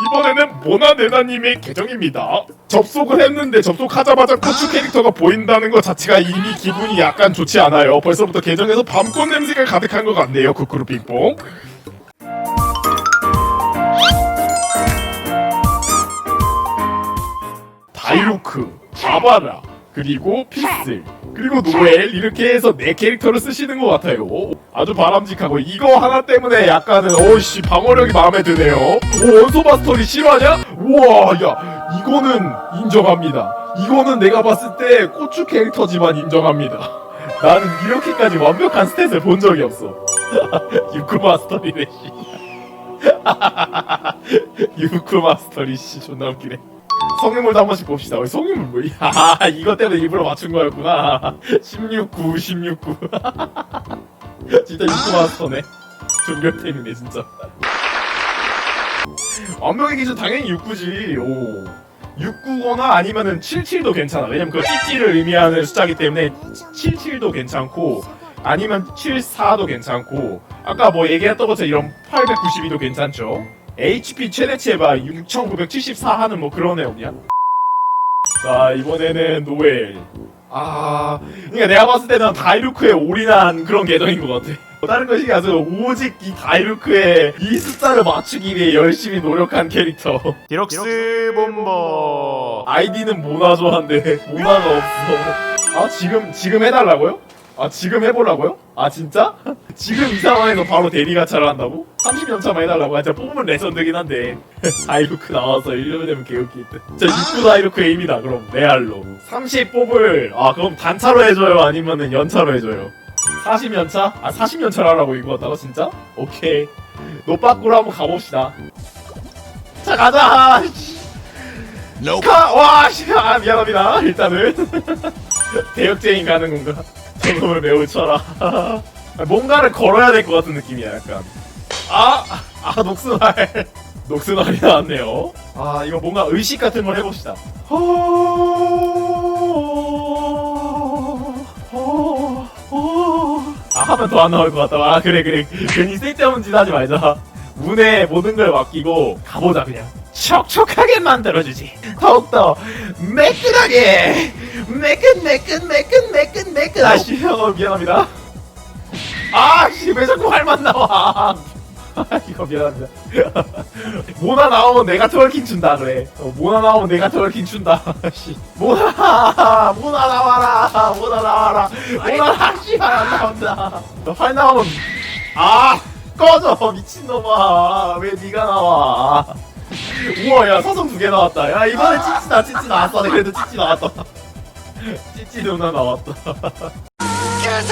이번에는 모나네나님의 계정입니다. 접속을 했는데 접속하자마자 고추 캐릭터가 보인다는 것 자체가 이미 기분이 약간 좋지 않아요. 벌써부터 계정에서 밤꽃 냄새가 가득한 것 같네요. 쿠쿠루 빙뽕. 다이루크, 바바라, 그리고 피스, 그리고 노엘 이렇게 해서 네 캐릭터를 쓰시는 것 같아요. 아주 바람직하고 이거 하나 때문에 약간은 어씨 방어력이 마음에 드네요. 오 원소바 스토리 싫어하냐? 우와 야 이거는 인정합니다. 이거는 내가 봤을 때 고추 캐릭터지만 인정합니다. 나는 이렇게까지 완벽한 스탯을 본 적이 없어. 유쿠마 스토리네 씨. 유쿠마 스토리 씨 존나 웃기네. 성인물도 한 번씩 봅시다. 우리 성인물 뭐? 아, 이것 때문에 일부러 맞춘 거였구나. 16구, 16구. 진짜 육구 마스터네. 종결템이네, 진짜. 완벽의 기준 당연히 6구지. 오. 6구거나 아니면은 77도 괜찮아. 왜냐면 그 찌찌를 의미하는 숫자기 때문에 77도 괜찮고 아니면 74도 괜찮고 아까 뭐 얘기했던 것처럼 이런 892도 괜찮죠. HP 최대치 해봐 6974 하는 뭐 그런 애 없냐? 자 이번에는 노엘 아 그러니까 내가 봤을 때는 다이루크에 올인한 그런 계정인 것 같아 다른 것이 아니라 오직 이 다이루크의 이 숫자를 맞추기 위해 열심히 노력한 캐릭터 디럭스 본버 아이디는 모나조한데 모나가 없어 아 지금 지금 해달라고요? 아 지금 해보라고요? 아 진짜? 지금 이 상황에서 바로 대리가차를 한다고? 30년 차만 해달라고? 아 진짜 뽑으면 레전드긴 한데 다이루크 나와서 1년 되면 개웃기 자 6구 다이루크 에임이다 그럼 레알로 30 뽑을 아 그럼 단차로 해줘요 아니면은 연차로 해줘요 40연차? 아 40연차로 하라고 이거 같다고 진짜? 오케이 노빠꾸로 한번 가봅시다 자 가자 가! 와, 씨, 아, 미안합니다. 일단은. 대역죄인 가는 건가? 저놈을 매우 쳐라. 뭔가를 걸어야 될 것 같은 느낌이야, 약간. 아! 아, 녹슨알. 녹슨알이 나왔네요. 아, 이거 뭔가 의식 같은 걸 해봅시다. 아, 하면 더 안 나올 것 같다. 아, 그래, 그래. 괜히 쓸데없는 짓 하지 말자. 운에 모든 걸 맡기고 가보자, 그냥. 촉촉하게 만들어주지. 더욱더 매끈하게 매끈 매끈 매끈 매끈 매끈 아씨 어, 미안합니다. 아씨 왜 자꾸 활만 나와? 아, 이거 미안합니다. 모나 나오면 내가 트월킹 춘다 그래. 어, 모나 나오면 내가 트월킹 춘다. 씨. 모나 모나 나와라 모나 나와라 모나 다시 안 나온다. 활 나오면 아 꺼져 미친놈아 왜 네가 나와? 우와 야 사성 두 개 나왔다 야 이번에 찌찌다 찌찌 나왔어 그래도 찌찌 나왔다 찌찌 누나 나왔다 야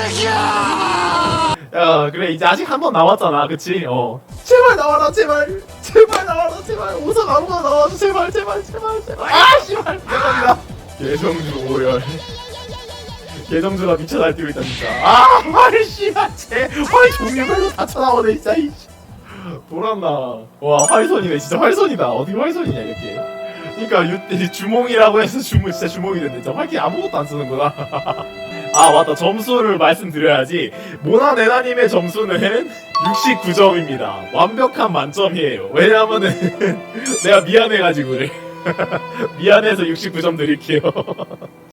그래 이제 아직 한 번 남았잖아. 그치? 어. 제발 나와라 제발. 제발 나와라 제발. 우선 아무거나 나와줘. 제발 제발 제발 제발. 아 씨발. 죄송합니다. 개성주 오열. 개성주가 미쳐 날뛰고 있다 진짜 아활 씨발. 제활 종류별로 다 쳐나오네 진짜 이씨. 돌았나 와 활손이네 진짜 활손이다. 어디 활손이냐 이렇게. 그니까 유, 주몽이라고 해서 주몽 진짜 주몽이 됐네. 진짜 활기 아무것도 안 쓰는구나 아 맞다. 점수를 말씀드려야지. 모나 네나님의 점수는 69점입니다. 완벽한 만점이에요. 왜냐면은 내가 미안해가지고 그래. 미안해서 69점 드릴게요